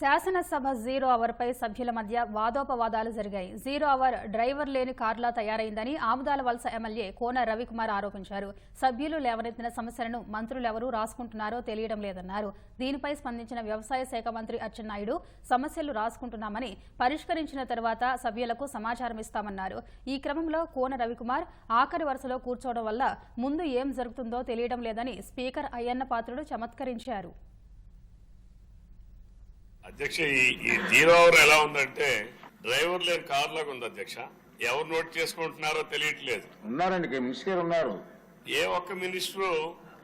శాసనసభ zero hour పై సభ్యుల మధ్య వాదోపవాదాలు జరిగాయి. జీరో అవర్ డ్రైవర్ లేని కార్లా తయారైందని ఆముదాల వలస ఎమ్మెల్యే కోన రవికుమార్ ఆరోపించారు. సభ్యులు లేవనెత్తిన సమస్యలను మంత్రులెవరూ రాసుకుంటున్నారో తెలియడం లేదన్నారు. దీనిపై స్పందించిన వ్యవసాయ శాఖ మంత్రి అచ్చెన్నాయుడు సమస్యలు రాసుకుంటున్నామని పరిష్కరించిన తర్వాత సభ్యులకు సమాచారం ఇస్తామన్నారు. ఈ క్రమంలో కోన రవికుమార్ ఆఖరి వరుసలో కూర్చోవడం వల్ల ముందు ఏం జరుగుతుందో తెలియడం లేదని స్పీకర్ అయ్యన్న పాత్రుడు చమత్కరించారు. అధ్యక్ష ఈ జీరో అవర్ ఎలా ఉందంటే డ్రైవర్ లేని కార్ లాగా ఉంది అధ్యక్ష. ఎవరు నోట్ చేసుకుంటున్నారో తెలియట్లేదు. ఉన్నారండి మినిస్టర్ ఉన్నారు. ఏ ఒక్క మినిస్టరు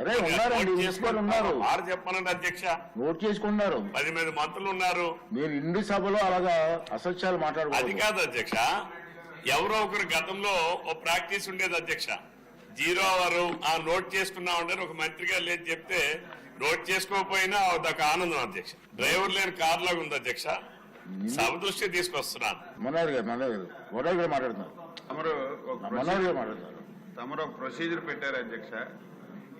అరే, ఉన్నారండి, మినిస్టర్ ఉన్నారు. వారు చెప్పనండి అధ్యక్ష. నోట్ చేసుకున్నారు పది మంది మంత్రులు ఉన్నారు. మీరు ఇండి సభలో అలాగా అసత్యాలు అది మాట్లాడకూడదు కాదు అధ్యక్ష. ఎవరో ఒకరు గతంలో ఓ ప్రాక్టీస్ ఉండేది అధ్యక్ష. జీరో అవర్ ఆ నోట్ చేసుకున్నామంటే ఒక మంత్రి గారు లేదు చెప్తే నోట్ చేసుకోకపోయినా అదొక ఆనందం అధ్యక్ష. డ్రైవర్ లేని కార్ లాగా ఉంది అధ్యక్ష. సభ దృష్టి తీసుకొస్తున్నాను. మనోహర్ గారు మనోహర్ గారు. మనోహర్ గారు మాట్లాడుతున్నారు. తమరు ఒక మనోహర్ ప్రొసీజర్ గారు మాట్లాడుతున్నారు. తమరు ఒక ప్రొసీజర్ పెట్టారు అధ్యక్ష.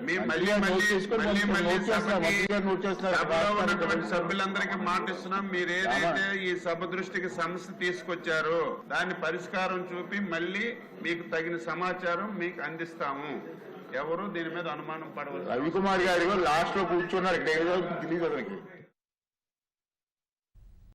మేము మళ్ళీ మళ్ళీ. సభలో. ఉన్నటువంటి సభ్యులందరికీ మాటిస్తున్నాం. మీరు ఏదైతే ఈ సభ దృష్టికి సమస్య తీసుకొచ్చారో దాన్ని పరిష్కారం చూపి మళ్ళీ మీకు తగిన సమాచారం మీకు అందిస్తాము. ఎవరు దీని మీద అనుమానం పడవచ్చు రవికుమార్ గారు లాస్ట్లో కూర్చున్నారు.